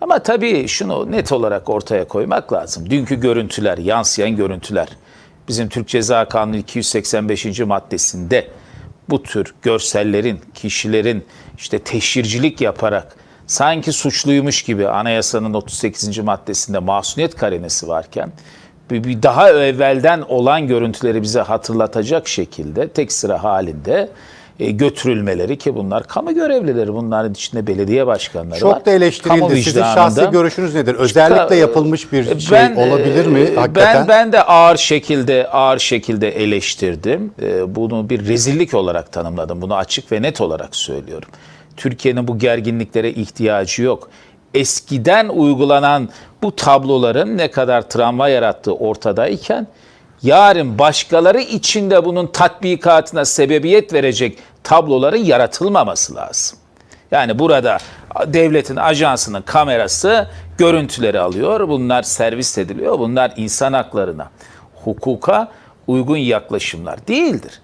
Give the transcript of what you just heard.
Ama tabii şunu net olarak ortaya koymak lazım. Dünkü görüntüler, yansıyan görüntüler. Bizim Türk Ceza Kanunu 285. maddesinde bu tür görsellerin, kişilerin işte teşhircilik yaparak sanki suçluymuş gibi anayasanın 38. maddesinde masumiyet karinesi varken bir daha evvelden olan görüntüleri bize hatırlatacak şekilde tek sıra halinde götürülmeleri ki bunlar kamu görevlileri bunların içinde belediye başkanları var. Çok da eleştirildi. Kamu Sizin şahsi görüşünüz nedir? Özellikle yapılmış bir şey Ben, olabilir mi? e, Hakikaten. Ben ben de ağır şekilde ağır şekilde eleştirdim. E, Bunu bir rezillik olarak tanımladım. Bunu açık ve net olarak söylüyorum. Türkiye'nin bu gerginliklere ihtiyacı yok. Eskiden uygulanan bu tabloların ne kadar travma yarattığı ortadayken yarın başkaları için de bunun tatbikatına sebebiyet verecek tabloların yaratılmaması lazım. Yani burada devletin ajansının kamerası görüntüleri alıyor. Bunlar servis ediliyor. Bunlar insan haklarına, hukuka uygun yaklaşımlar değildir.